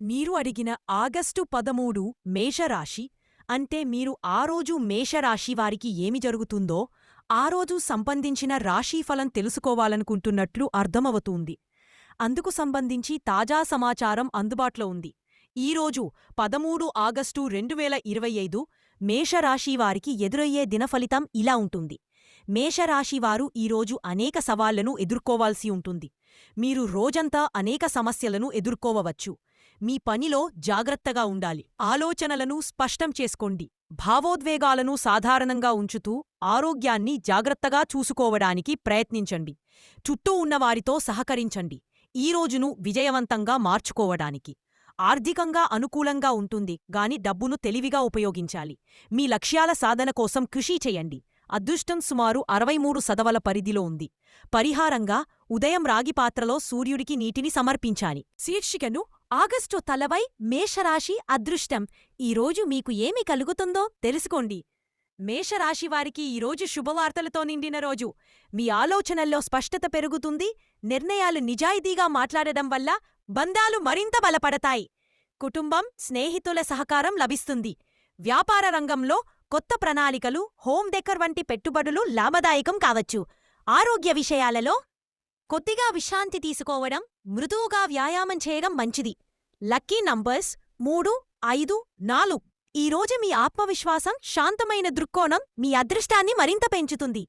మీరు అడిగిన ఆగస్టు పదమూడు మేషరాశి అంటే మీరు ఆ రోజు మేషరాశి వారికి ఏమి జరుగుతుందో ఆ రోజు సంబంధించిన రాశీఫలం తెలుసుకోవాలనుకుంటున్నట్లు అర్థమవుతుంది. అందుకు సంబంధించి తాజా సమాచారం అందుబాటులో ఉంది. ఈరోజు పదమూడు ఆగస్టు రెండు వేల ఇరవై ఐదు మేషరాశివారికి ఎదురయ్యే దినఫలితం ఇలా ఉంటుంది. మేషరాశివారు ఈరోజు అనేక సవాళ్ళను ఎదుర్కోవాల్సి ఉంటుంది. మీరు రోజంతా అనేక సమస్యలను ఎదుర్కోవవచ్చు మీ పనిలో జాగ్రత్తగా ఉండాలి. ఆలోచనలను స్పష్టం చేసుకోండి. భావోద్వేగాలను సాధారణంగా ఉంచుతూ ఆరోగ్యాన్ని జాగ్రత్తగా చూసుకోవడానికి ప్రయత్నించండి. చుట్టూ ఉన్నవారితో సహకరించండి. ఈ రోజును విజయవంతంగా మార్చుకోవడానికి. ఆర్థికంగా అనుకూలంగా ఉంటుంది గాని డబ్బును తెలివిగా ఉపయోగించాలి. మీ లక్ష్యాల సాధన కోసం కృషి చేయండి. అదృష్టం సుమారు అరవై మూడు సదవల పరిధిలో ఉంది. పరిహారంగా ఉదయం రాగిపాత్రలో సూర్యుడికి నీటిని సమర్పించాలి. శీర్షికను ఆగస్టు తలవై మేషరాశి అదృష్టం. ఈరోజు మీకు ఏమి కలుగుతుందో తెలుసుకోండి. మేషరాశివారికి ఈరోజు శుభవార్తలతో నిండిన రోజు. మీ ఆలోచనల్లో స్పష్టత పెరుగుతుంది. నిర్ణయాలు నిజాయితీగా మాట్లాడడం వల్ల బంధాలు మరింత బలపడతాయి. కుటుంబం స్నేహితుల సహకారం లభిస్తుంది. వ్యాపార రంగంలో కొత్త ప్రణాళికలు హోమ్ డెకర్ వంటి పెట్టుబడులు లాభదాయకం కావచ్చు. ఆరోగ్య విషయాలలో కొద్దిగా విశ్రాంతి తీసుకోవడం మృదువుగా వ్యాయామం చేయడం మంచిది. లక్కీ నంబర్స్ మూడు ఐదు నాలుగు. ఈరోజు మీ ఆత్మవిశ్వాసం శాంతమైన దృక్కోణం మీ అదృష్టాన్ని మరింత పెంచుతుంది.